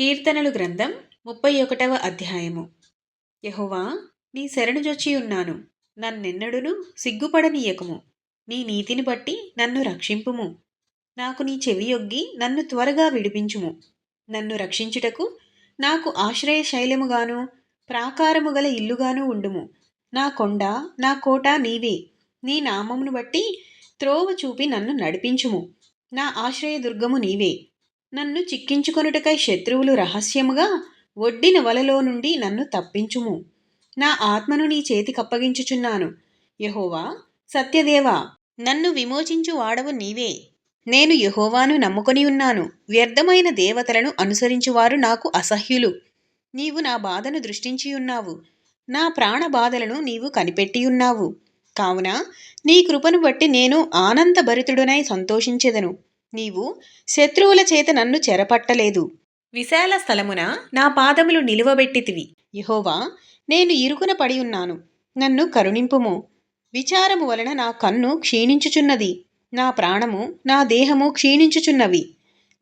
కీర్తనలు గ్రంథం ముప్పై ఒకటవ అధ్యాయము. యహోవా నీ శరణుజొచ్చి ఉన్నాను. నన్నెన్నడును సిగ్గుపడనీయకము. నీ నీతిని బట్టి నన్ను రక్షింపుము. నాకు నీ చెవియొగ్గి నన్ను త్వరగా విడిపించుము. నన్ను రక్షించుటకు నాకు ఆశ్రయ శైలముగాను ప్రాకారము గల ఇల్లుగాను ఉండుము. నా కొండ నా కోట నీవే. నీ నామమును బట్టి త్రోవ చూపి నన్ను నడిపించుము. నా ఆశ్రయ దుర్గము నీవే. నన్ను చిక్కించుకొనుటకై శత్రువులు రహస్యముగా ఒడ్డిన వలలో నుండి నన్ను తప్పించుము. నా ఆత్మను నీ చేతికప్పగించుచున్నాను యహోవా సత్యదేవా నన్ను విమోచించు వాడవు నీవే. నేను యహోవాను నమ్ముకొని ఉన్నాను. వ్యర్థమైన దేవతలను అనుసరించువారు నాకు అసహ్యులు. నీవు నా బాధను దృష్టించి ఉన్నావు. నా ప్రాణ బాధలను నీవు కనిపెట్టియున్నావు కావున నీ కృపను బట్టి నేను ఆనందభరితుడునై సంతోషించెదను. నీవు శత్రువుల చేత నన్ను చెరపట్టలేదు. విశాల స్థలమున నా పాదములు నిలువబెట్టితివి. యహోవా నేను ఇరుకున పడి ఉన్నాను. నన్ను కరుణింపుము. విచారము వలన నా కన్ను క్షీణించుచున్నది. నా ప్రాణము నా దేహము క్షీణించుచున్నవి.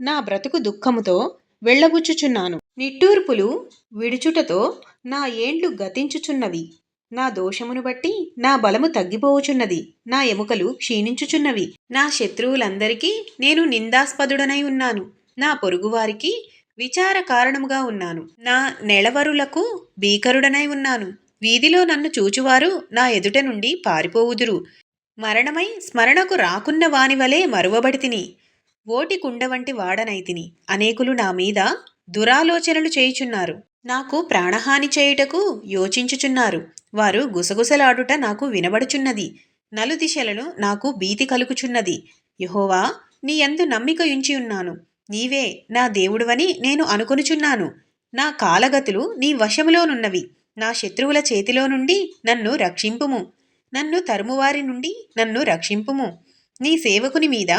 నా బ్రతుకు దుఃఖముతో వెళ్ళబుచ్చుచున్నాను. నిట్టూర్పులు విడుచుటతో నా ఏండ్లు గతించుచున్నవి. నా దోషమును బట్టి నా బలము తగ్గిపోవుచున్నది. నా ఎముకలు క్షీణించుచున్నవి. నా శత్రువులందరికీ నేను నిందాస్పదుడనై ఉన్నాను. నా పొరుగువారికి విచార కారణముగా ఉన్నాను. నా నెలవరులకు భీకరుడనై ఉన్నాను. వీధిలో నన్ను చూచువారు నా ఎదుట నుండి పారిపోవుదురు. మరణమై స్మరణకు రాకున్న వాని వలె మరువబడి తిని ఓటి కుండ వంటి వాడనైతిని అనేకులు నా మీద దురాలోచనలు చేయుచున్నారు. నాకు ప్రాణహాని చేయుటకు యోచించుచున్నారు. వారు గుసగుసలాడుట నాకు వినబడుచున్నది. నలుదిశలను నాకు భీతి కలుగుచున్నది. యహోవా నీ ఎందు నమ్మిక ఉంచి ఉన్నాను నీవే నా దేవుడువని నేను అనుకొనుచున్నాను. నా కాలగతులు నీ వశములోనున్నవి. నా శత్రువుల చేతిలో నుండి నన్ను రక్షింపుము. నన్ను తరుమువారి నుండి నన్ను రక్షింపుము. నీ సేవకుని మీద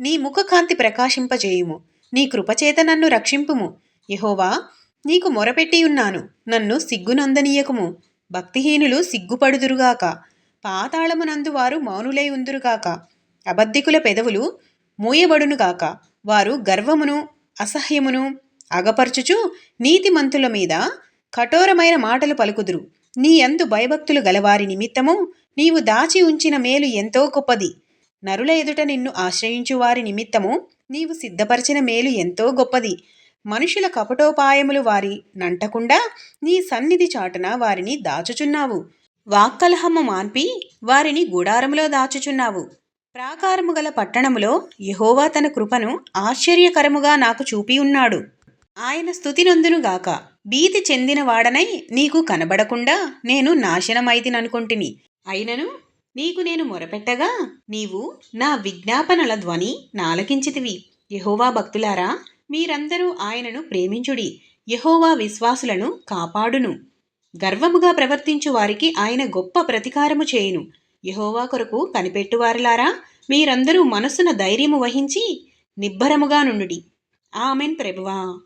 నీ ముఖకాంతి ప్రకాశింపజేయుము. నీ కృపచేత నన్ను రక్షింపుము. యహోవా నీకు మొరపెట్టి ఉన్నాను. నన్ను సిగ్గునందనీయకము. భక్తిహీనులు సిగ్గుపడుదురుగాక. పాతాళమునందు వారు మౌనులై ఉందురుగాక. అబద్ధికుల పెదవులు మూయబడునుగాక. వారు గర్వమును అసహ్యమును అగపరచుచు నీతిమంతుల మీద కఠోరమైన మాటలు పలుకుదురు. నీ అందు భయభక్తులు గలవారి నిమిత్తము నీవు దాచి ఉంచిన మేలు ఎంతో గొప్పది. నరుల ఎదుట నిన్ను ఆశ్రయించు వారి నిమిత్తము నీవు సిద్ధపరిచిన మేలు ఎంతో గొప్పది. మనుషుల కపటోపాయములు వారి నంటకుండా నీ సన్నిధి చాటున వారిని దాచుచున్నావు. వాక్కలహము మాన్పి వారిని గుడారములో దాచుచున్నావు. ప్రాకారము గల పట్టణములో యహోవా తన కృపను ఆశ్చర్యకరముగా నాకు చూపి ఉన్నాడు. ఆయన స్థుతినందునుగాక భీతి చెందిన వాడనై నీకు కనబడకుండా నేను నాశనమైతిననుకొంటిని. అయినను నీకు నేను మొరపెట్టగా నీవు నా విజ్ఞాపనల ధ్వని నాలకించితివి. యహోవా భక్తులారా మీరందరూ ఆయనను ప్రేమించుడి. యహోవా విశ్వాసులను కాపాడును. గర్వముగా ప్రవర్తించు వారికి ఆయన గొప్ప ప్రతీకారము చేయును. యహోవా కొరకు కనిపెట్టువారులారా మీరందరూ మనసున ధైర్యము వహించి నిబ్బరముగా నుండుడి. ఆమెన్ ప్రభువా.